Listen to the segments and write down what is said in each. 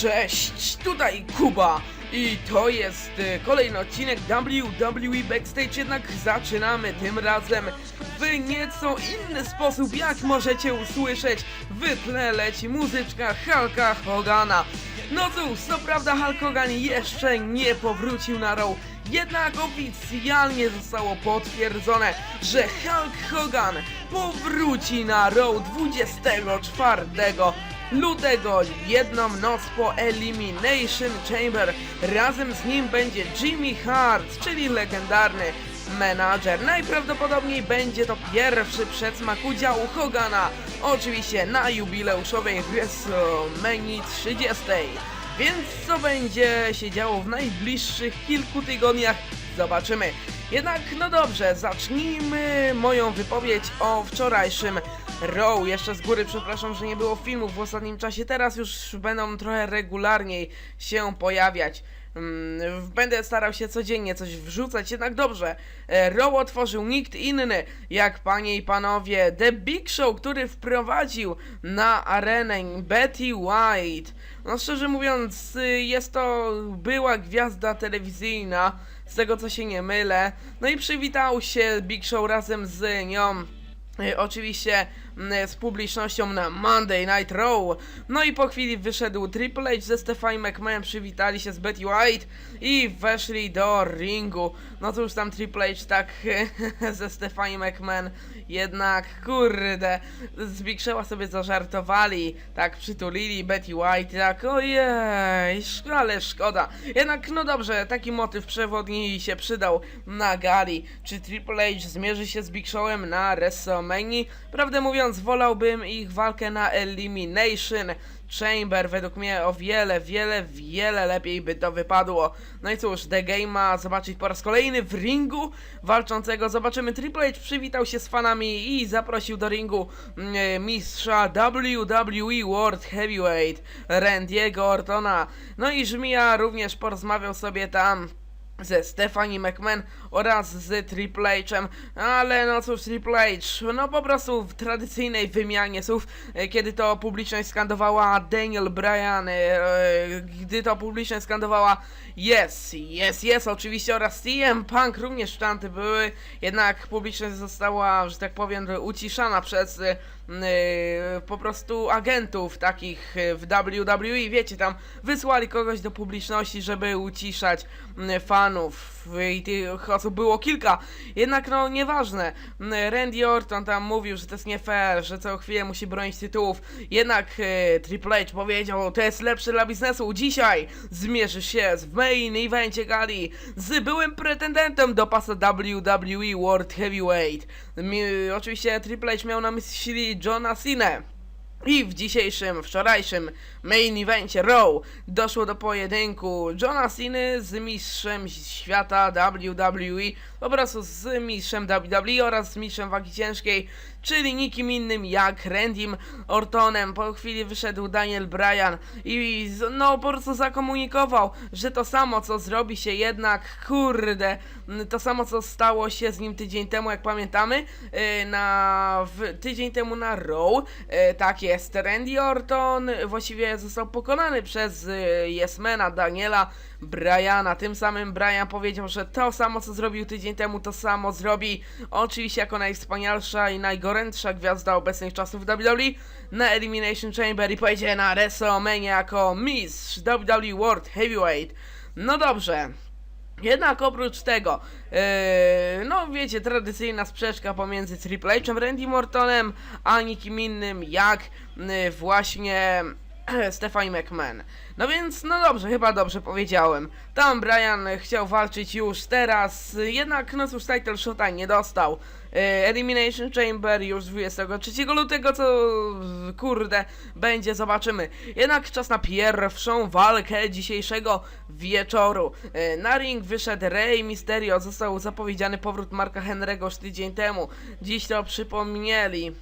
Cześć, tutaj Kuba i to jest e, kolejny odcinek WWE Backstage, jednak zaczynamy tym razem w nieco inny sposób, jak możecie usłyszeć, w tle leci muzyczka Hulka Hogana. No cóż, co prawda Hulk Hogan jeszcze nie powrócił na Raw, jednak oficjalnie zostało potwierdzone, że Hulk Hogan powróci na Raw 24 lutego, jedną noc po Elimination Chamber. Razem z nim będzie Jimmy Hart, czyli legendarny menadżer. Najprawdopodobniej będzie to pierwszy przedsmak udziału Hogana, oczywiście na jubileuszowej WrestleMania 30. Więc co będzie się działo w najbliższych kilku tygodniach, zobaczymy. Jednak, no dobrze, zacznijmy moją wypowiedź o wczorajszym Raw. Jeszcze z góry przepraszam, że nie było filmów w ostatnim czasie, teraz już będą trochę regularniej się pojawiać. Mm, Będę starał się codziennie coś wrzucać, jednak dobrze. E, Raw otworzył nikt inny, jak panie i panowie, The Big Show, który wprowadził na arenę Betty White. No szczerze mówiąc, y, jest to była gwiazda telewizyjna, z tego co się nie mylę. No i przywitał się Big Show razem z nią. Y, Oczywiście z publicznością na Monday Night Raw. No i po chwili wyszedł Triple H ze Stephanie McMahon, przywitali się z Betty White i weszli do ringu. No cóż tam Triple H tak ze Stephanie McMahon jednak kurde z Big Showa sobie zażartowali, tak przytulili Betty White, tak ojej, ale szkoda. Jednak no dobrze, taki motyw przewodni się przydał na gali. Czy Triple H zmierzy się z Big Showem na WrestleMania? Prawdę mówiąc, wolałbym ich walkę na Elimination Chamber. Według mnie o wiele, wiele, wiele lepiej by to wypadło. No i cóż, The Game ma zobaczyć po raz kolejny w ringu walczącego. Zobaczymy, Triple H przywitał się z fanami i zaprosił do ringu mm, mistrza WWE World Heavyweight Randy'ego Ortona. No i Żmija również porozmawiał sobie tam ze Stephanie McMahon oraz z Triple H'em, ale no cóż, Triple H, no po prostu w tradycyjnej wymianie słów, e, kiedy to publiczność skandowała Daniel Bryan, e, e, gdy to publiczność skandowała yes, yes, yes, oczywiście oraz CM Punk również sztanty były, jednak publiczność została, że tak powiem, uciszana przez po prostu agentów takich w WWE, wiecie, tam wysłali kogoś do publiczności, żeby uciszać m, fanów i tych osób było kilka, jednak no nieważne, M, Randy Orton tam mówił, że to jest nie fair, że co chwilę musi bronić tytułów, jednak e, Triple H powiedział, to jest lepsze dla biznesu, dzisiaj zmierzysz się w main evencie gali z byłym pretendentem do pasa WWE World Heavyweight, Mi, oczywiście Triple H miał na myśli Johna Cena. I w dzisiejszym, wczorajszym main evencie Raw doszło do pojedynku Johna Cena z mistrzem świata WWE, po prostu z mistrzem WWE oraz z mistrzem wagi ciężkiej, czyli nikim innym jak Randym Ortonem. Po chwili wyszedł Daniel Bryan i no po prostu zakomunikował, że to samo co zrobi się jednak, kurde, to samo co stało się z nim tydzień temu, jak pamiętamy, yy, na w, tydzień temu na Raw, yy, tak jest, Randy Orton właściwie został pokonany przez yy, Yesmana Daniela Bryana. Tym samym Bryan powiedział, że to samo co zrobił tydzień temu, to samo zrobi oczywiście jako najwspanialsza i najgorętsza gwiazda obecnych czasów WWE na Elimination Chamber i pojedzie na WrestleMania jako mistrz WWE World Heavyweight. No dobrze. Jednak oprócz tego, yy, no wiecie, tradycyjna sprzeczka pomiędzy Triple H'em, Randy Mortonem, a nikim innym jak yy, właśnie Stephanie McMahon. No więc, no dobrze, chyba dobrze powiedziałem. Tam Brian chciał walczyć już teraz, jednak no cóż, title shota nie dostał. Yy, Elimination Chamber już 23 lutego, co kurde będzie, zobaczymy. Jednak czas na pierwszą walkę dzisiejszego wieczoru. Yy, Na ring wyszedł Rey Mysterio, został zapowiedziany powrót Marka Henry'ego już tydzień temu. Dziś to przypomnieli.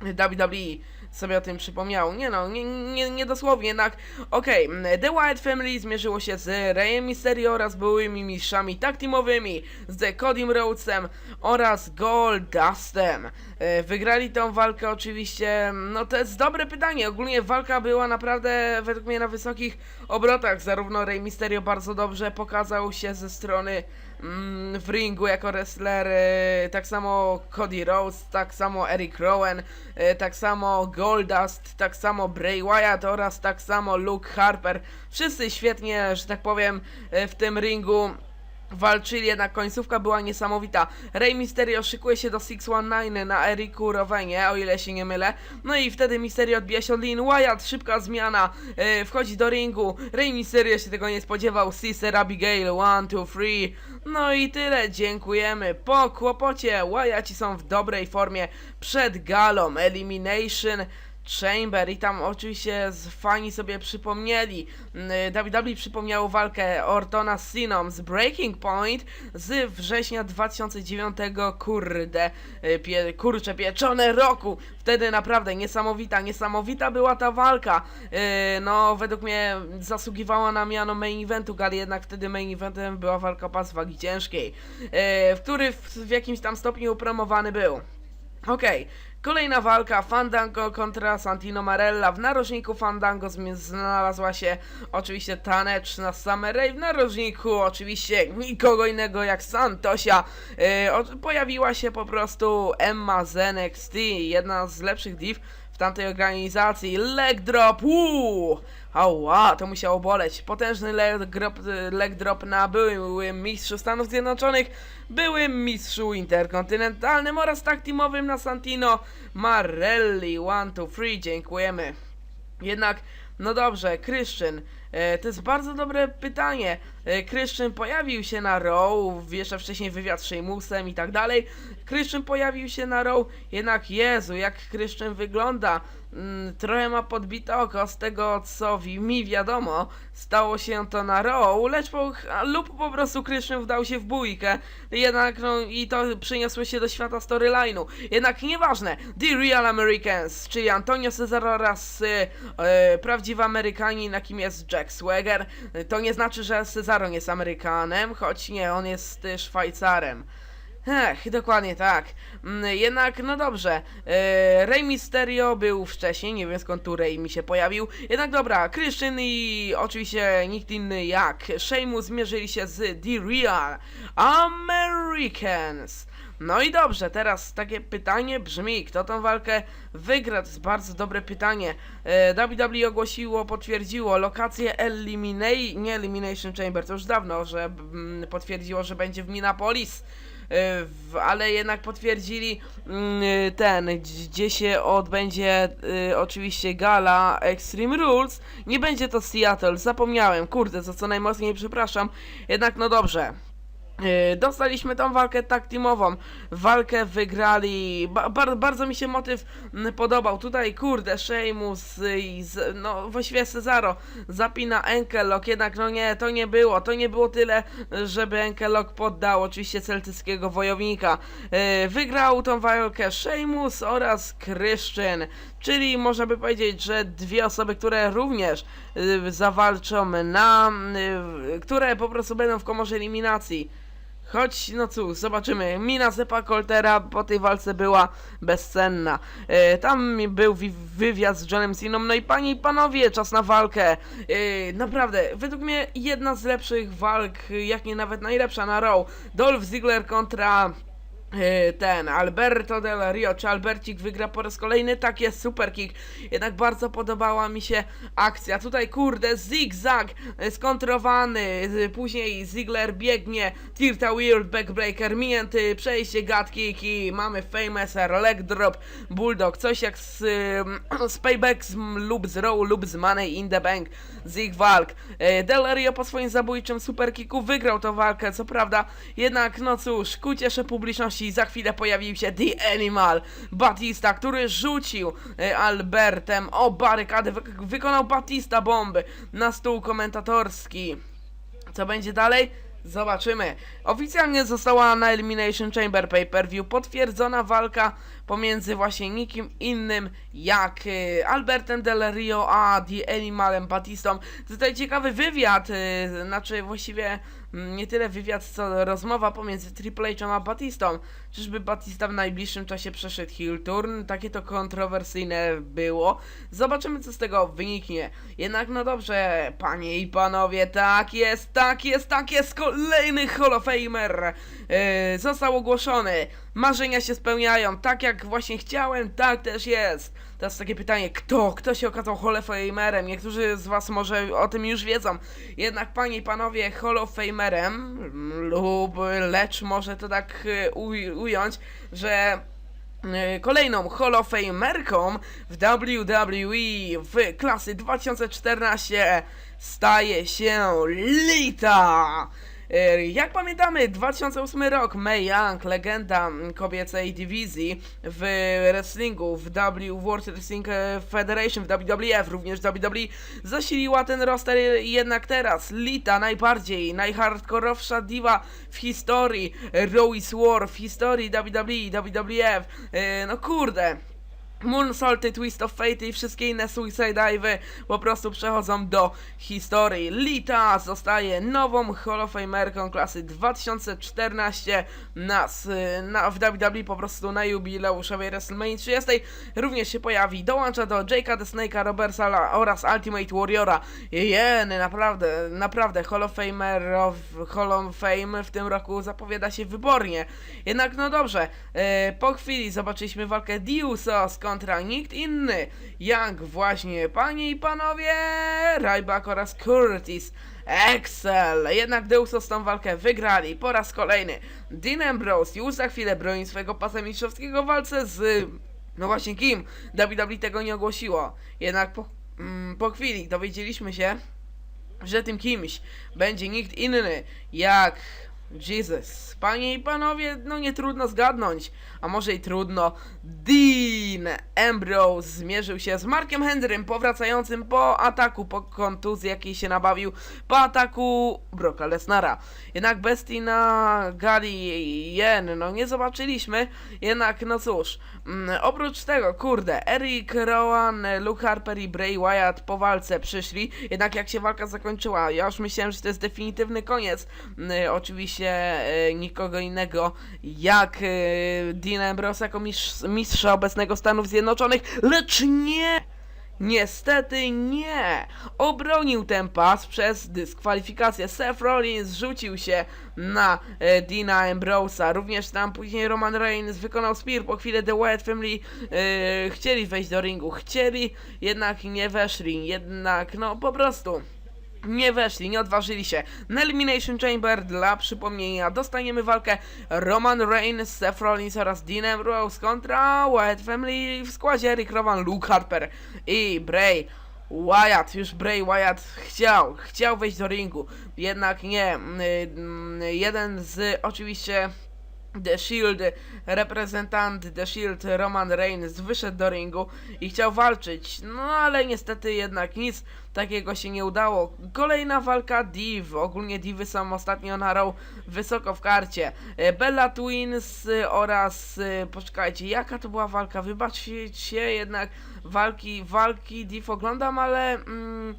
WWE. Sobie o tym przypomniał. Nie no, nie, nie, nie dosłownie, jednak okej, mm, The Wyatt Family zmierzyło się z Reyem Mysterio oraz byłymi mistrzami tag teamowymi, z The Codym Rhodesem oraz Goldustem. E, Wygrali tą walkę oczywiście, no to jest dobre pytanie, ogólnie walka była naprawdę według mnie na wysokich obrotach, zarówno Rey Mysterio bardzo dobrze pokazał się ze strony w ringu jako wrestler, tak samo Cody Rhodes, tak samo Eric Rowan, e, tak samo Goldust, tak samo Bray Wyatt oraz tak samo Luke Harper. Wszyscy świetnie, że tak powiem, e, w tym ringu walczyli, jednak końcówka była niesamowita. Rey Mysterio szykuje się do 619 na Eriku Rowenie, o ile się nie mylę. No i wtedy Mysterio odbija się od Lin Wyatt, szybka zmiana, e, wchodzi do ringu. Rey Mysterio się tego nie spodziewał, Sister Abigail, 1, 2, 3. No i tyle, dziękujemy. Po kłopocie Wyatci są w dobrej formie przed galą Elimination Chamber i tam oczywiście z fani sobie przypomnieli. Mm, WWE przypomniało walkę Ortona z Siną z Breaking Point z września 2009 kurde y, pie, kurcze pieczone roku. Wtedy naprawdę niesamowita niesamowita była ta walka. Yy, no według mnie zasługiwała na miano main eventu gali jednak wtedy main eventem była walka pas wagi ciężkiej w który w, w jakimś tam stopniu promowany był. Okej, kolejna walka Fandango kontra Santino Marella. W narożniku Fandango znalazła się oczywiście taneczna Summer Rae. W narożniku oczywiście nikogo innego jak Santosia. Yy, pojawiła się po prostu Emma z NXT, jedna z lepszych div tamtej organizacji. Leg drop, uuu! Ała, to musiało boleć. Potężny leg drop, leg drop na byłym mistrzu Stanów Zjednoczonych, byłym mistrzu interkontynentalnym oraz tak teamowym na Santino Marelli. One, two, three, dziękujemy. Jednak, no dobrze, Christian, e, to jest bardzo dobre pytanie. E, Christian pojawił się na Raw, jeszcze wcześniej wywiad z Sheamusem i tak dalej. Christian pojawił się na Raw, jednak Jezu, jak Christian wygląda. Mm, trochę ma podbite oko z tego, co mi wiadomo. Stało się to na Raw, lecz po, lub po prostu Christian wdał się w bójkę. Jednak, no i to przyniosło się do świata storyline'u. Jednak nieważne, The Real Americans, czyli Antonio Cesaro oraz y, e, prawdziwy Amerykanin, jakim jest Jack Swagger. To nie znaczy, że Cesaro nie jest Amerykanem, choć nie, on jest Szwajcarem. Ech, dokładnie tak. Mm, Jednak, no dobrze. E, Rey Mysterio był wcześniej, nie wiem skąd tu Rey mi się pojawił. Jednak dobra, Christian i oczywiście nikt inny jak Sheamus zmierzyli się z The Real Americans. No i dobrze, teraz takie pytanie brzmi, kto tą walkę wygra? To jest bardzo dobre pytanie. E, WWE ogłosiło, potwierdziło lokację Elimination, nie Elimination Chamber, to już dawno, że mm, potwierdziło, że będzie w Minneapolis. E, ale jednak potwierdzili mm, ten, gdzie- się odbędzie y, oczywiście gala Extreme Rules. Nie będzie to Seattle, zapomniałem, kurde, za co najmocniej przepraszam. Jednak no dobrze. Yy, Dostaliśmy tą walkę tag teamową. Walkę wygrali. Ba bar bardzo mi się motyw mm, podobał. Tutaj kurde, Sheamus y, i z, no właściwie Cesaro zapina Enkelok. Jednak no nie, to nie było. To nie było tyle, żeby Enkelok poddał oczywiście celtyckiego wojownika. Yy, wygrał tą walkę Sheamus oraz Christian. Czyli można by powiedzieć, że dwie osoby, które również y, zawalczą na. Y, które po prostu będą w komorze eliminacji. Choć, no cóż, zobaczymy. Mina Zepa Coltera po tej walce była bezcenna. E, tam był wi- wywiad z Johnem Ceną. No i panie i panowie, czas na walkę. E, naprawdę, według mnie jedna z lepszych walk, jak nie nawet najlepsza na Raw. Dolph Ziggler kontra ten Alberto Del Rio, czy Albercik wygra po raz kolejny? Tak jest, super kick. Jednak bardzo podobała mi się akcja. Tutaj kurde, zigzag e, skontrowany, e, później Ziggler biegnie, Tirta Weird, backbreaker, minięty, przejście gut kick i mamy famous leg drop, bulldog, coś jak z, e, z payback z, lub z Raw lub z Money in the Bank z ich walk. E, Del Rio po swoim zabójczym superkicku wygrał tę walkę, co prawda, jednak no cóż, ku ciesze publiczności za chwilę pojawił się The Animal Batista, który rzucił e, Albertem o barykadę, wy wykonał Batista bomby na stół komentatorski. Co będzie dalej? Zobaczymy. Oficjalnie została na Elimination Chamber Pay-Per-View potwierdzona walka pomiędzy właśnie nikim innym jak y, Albertem Del Rio a The Animalem Batistą. Tutaj ciekawy wywiad, y, znaczy właściwie mm, nie tyle wywiad, co rozmowa pomiędzy Triple H'em a Batistą. Czyżby Batista w najbliższym czasie przeszedł heel turn? Takie to kontrowersyjne było. Zobaczymy, co z tego wyniknie. Jednak, no dobrze, panie i panowie, tak jest, tak jest, tak jest, kolejny Hall of Famer yy, został ogłoszony. Marzenia się spełniają, tak jak właśnie chciałem, tak też jest. Teraz takie pytanie, kto? Kto się okazał Hall of Famerem? Niektórzy z was może o tym już wiedzą. Jednak, panie i panowie, Hall of Famerem lub lecz może to tak y, uj, ująć, że y, kolejną Hall of Famerką w WWE w klasy 2014 staje się Lita. Jak pamiętamy, 2008 rok, Mae Young, legenda kobiecej dywizji w wrestlingu, w W World Wrestling Federation, w WWF, również w WWE, zasiliła ten roster jednak teraz. Lita, najbardziej, najhardkorowsza diva w historii, Royce War w historii WWE, WWF, Y, no kurde. Moonsaulty, Twist of Fate i wszystkie inne Suicide Dive'y po prostu przechodzą do historii. Lita zostaje nową Hall of Famerką klasy 2014 na, na, w WWE po prostu na jubileuszowej WrestleMania 30. Również się pojawi, dołącza do Jake'a the Snake'a, Robertsala oraz Ultimate Warriora. Jeny, naprawdę, naprawdę Hall of Famer of Hall of Fame w tym roku zapowiada się wybornie. Jednak no dobrze, e, po chwili zobaczyliśmy walkę Diusos kontra nikt inny. Young właśnie, panie i panowie, Ryback oraz Curtis. Excel! Jednak Deusos tą walkę wygrali po raz kolejny. Dean Ambrose już za chwilę broni swojego pasa mistrzowskiego w walce z... No właśnie kim? WWE tego nie ogłosiło. Jednak po, mm, po chwili dowiedzieliśmy się, że tym kimś będzie nikt inny jak Jesus. Panie i panowie, no nie trudno zgadnąć, a może i trudno. Dean Ambrose zmierzył się z Markiem Hendrym powracającym po ataku, po kontuzji jakiej się nabawił, po ataku Brocka Lesnara. Jednak bestii na gali Jen, no nie zobaczyliśmy, jednak no cóż, mm, oprócz tego, kurde, Eric Rowan, Luke Harper i Bray Wyatt po walce przyszli, jednak jak się walka zakończyła, ja już myślałem, że to jest definitywny koniec, Mm, oczywiście e, nikogo innego jak e, Dean Ambrose jako mistrz, mistrza obecnego Stanów Zjednoczonych, lecz nie! Niestety nie! Obronił ten pas przez dyskwalifikację. Seth Rollins rzucił się na e, Dina Ambrose'a. Również tam później Roman Reigns wykonał spear. Po chwili The Wyatt Family e, chcieli wejść do ringu. Chcieli, jednak nie weszli. Jednak, no po prostu nie weszli, nie odważyli się. Na Elimination Chamber dla przypomnienia dostaniemy walkę Roman Reigns, Seth Rollins oraz Dean Ambrose kontra Wyatt Family w składzie Eric Rowan, Luke Harper i Bray Wyatt. Już Bray Wyatt chciał, chciał wejść do ringu, jednak nie. Mm, mm, Jeden z oczywiście The Shield, reprezentant The Shield Roman Reigns wyszedł do ringu i chciał walczyć, no ale niestety jednak nic takiego się nie udało. Kolejna walka Div, ogólnie Divy są ostatnio na row wysoko w karcie. E, Bella Twins e, oraz, e, poczekajcie, jaka to była walka? Wybaczcie, jednak walki, walki Div oglądam, ale... Mm,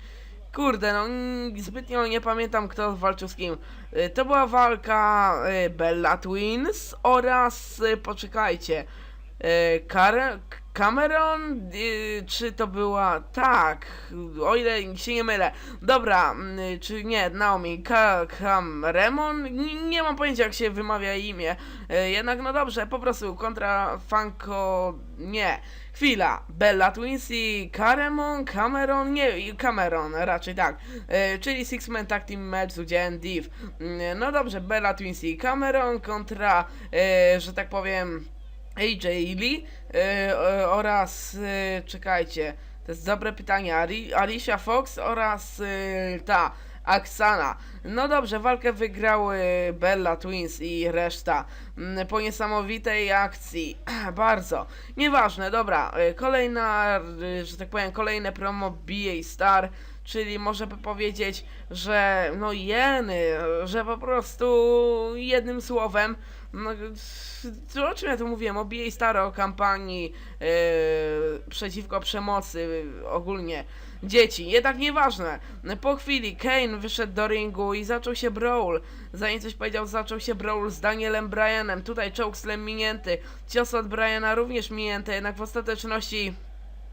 Kurde, no zbytnio nie pamiętam kto walczył z kim. Y, To była walka y, Bella Twins oraz, y, poczekajcie, Kare- Cameron, y, czy to była, tak, o ile się nie mylę. Dobra, mm, czy nie, Naomi, Ka Cameron, nie, mam pojęcia jak się wymawia imię. Y, Jednak no dobrze, po prostu kontra Funko, nie. Chwila, Bella Twins i Caremon, Cameron, nie, Cameron, raczej tak, e, czyli Six Man Tag Team Match z udziałem Div. Mm, No dobrze, Bella Twins i Cameron kontra, e, że tak powiem, AJ Lee e, oraz, e, czekajcie, to jest dobre pytanie, Ari, Alicia Fox oraz e, ta, Aksana. No dobrze, walkę wygrały Bella Twins i reszta. Mm, Po niesamowitej akcji. Bardzo. Nieważne, dobra. y, Kolejna, y, że tak powiem, kolejne promo BA Star, czyli może by powiedzieć, że no jeny, że po prostu jednym słowem, no, o czym ja tu mówiłem, o BA Star, o kampanii yy, przeciwko przemocy ogólnie dzieci, jednak nieważne. Po chwili Kane wyszedł do ringu i zaczął się brawl. Zanim coś powiedział, zaczął się brawl z Danielem Bryanem. Tutaj chokeslam minięty, cios od Bryana również minięty, jednak w ostateczności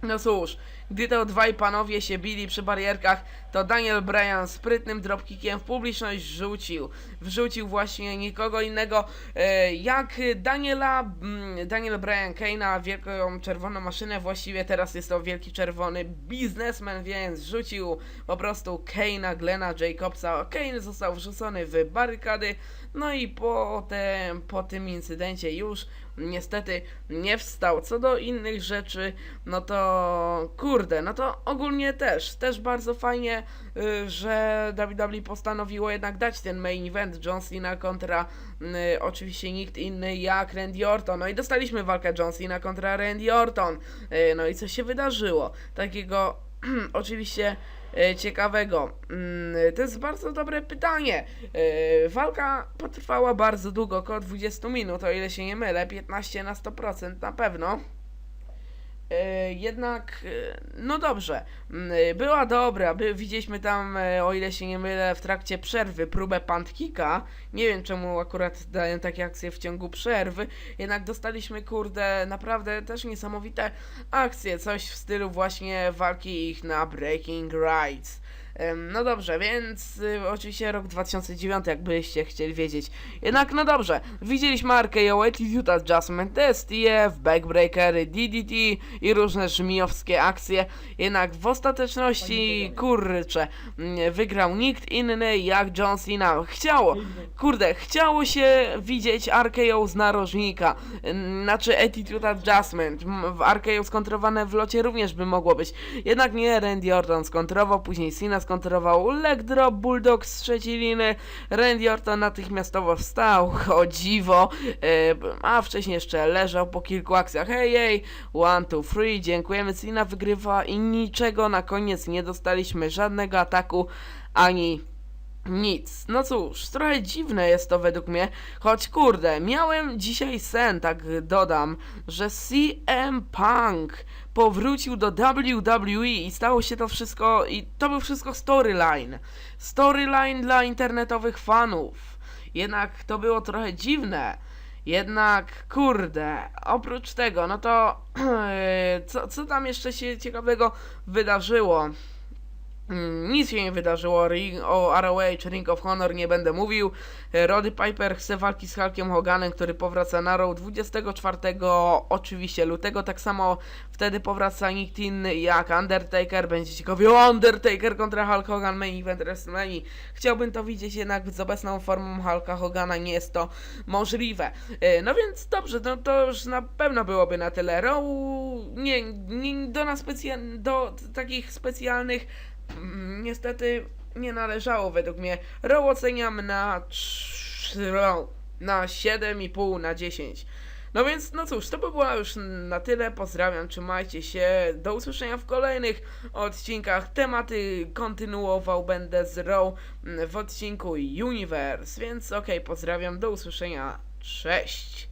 no cóż, gdy to dwaj panowie się bili przy barierkach, to Daniel Bryan sprytnym dropkickiem w publiczność rzucił. Wrzucił właśnie nikogo innego e, jak Daniela, mm, Daniel Bryan Kane'a, wielką czerwoną maszynę, właściwie teraz jest to wielki czerwony biznesmen, więc rzucił po prostu Kane'a, Glena Jacobsa. Kane został wrzucony w barykady, no i potem, po tym incydencie już niestety nie wstał. Co do innych rzeczy, no to kurde, no to ogólnie też, też bardzo fajnie, y, że WWE postanowiło jednak dać ten main event John Cena kontra y, oczywiście nikt inny jak Randy Orton. No i dostaliśmy walkę John Cena kontra Randy Orton. Y, no i co się wydarzyło? Takiego oczywiście ciekawego? Mm, To jest bardzo dobre pytanie. E, Walka potrwała bardzo długo, około 20 minut, o ile się nie mylę, 15 na 100% na pewno. E, Jednak, e, no dobrze, Mm, e, była dobra, by, widzieliśmy tam, o ile się nie mylę, w trakcie przerwy próbę pantkika. Nie wiem czemu akurat dają takie akcje w ciągu przerwy, jednak dostaliśmy, kurde, naprawdę też niesamowite akcje, coś w stylu właśnie walki ich na Breaking Rights. No dobrze, więc y, oczywiście rok 2009, jakbyście chcieli wiedzieć. Jednak no dobrze, widzieliśmy RKO, Attitude Adjustment, STF, Backbreakery, DDT i różne żmijowskie akcje. Jednak w ostateczności, kurczę, mm, wygrał nikt inny jak John Cena. Chciało, kurde, chciało się widzieć RKO z narożnika, Ym, znaczy Attitude Adjustment. M, W RKO skontrowane w locie również by mogło być. Jednak nie, Randy Orton skontrował, później Cena skontrował leg drop, bulldog z trzeciej liny. Randy Orton natychmiastowo wstał, o dziwo, e, a wcześniej jeszcze leżał po kilku akcjach. Hej, hej, one, two, three, dziękujemy, Cena wygrywa i niczego na koniec nie dostaliśmy, żadnego ataku, ani nic. No cóż, trochę dziwne jest to według mnie, choć kurde, miałem dzisiaj sen, tak dodam, że CM Punk powrócił do WWE i stało się to wszystko, i to był wszystko storyline. Storyline dla internetowych fanów. Jednak to było trochę dziwne. Jednak, kurde, oprócz tego, no to co, co tam jeszcze się ciekawego wydarzyło? Mm, Nic się nie wydarzyło Ring, o ROH Ring of Honor nie będę mówił. Roddy Piper chce walki z Hulkiem Hoganem, który powraca na Raw 24 oczywiście lutego. Tak samo wtedy powraca nikt inny jak Undertaker. Będzie ciekawie Undertaker kontra Hulk Hogan main event WrestleMania. Chciałbym to widzieć jednak z obecną formą Hulka Hogana nie jest to możliwe. E, No więc dobrze, no to już na pewno byłoby na tyle. Raw nie, nie do, do takich specjalnych Niestety nie należało według mnie. Row oceniam na trz- row, na 7,5 na 10. No więc, no cóż, to by było już na tyle. Pozdrawiam, trzymajcie się. Do usłyszenia w kolejnych odcinkach. Tematy kontynuował będę z Row w odcinku Universe. Więc okej, pozdrawiam, do usłyszenia. Cześć.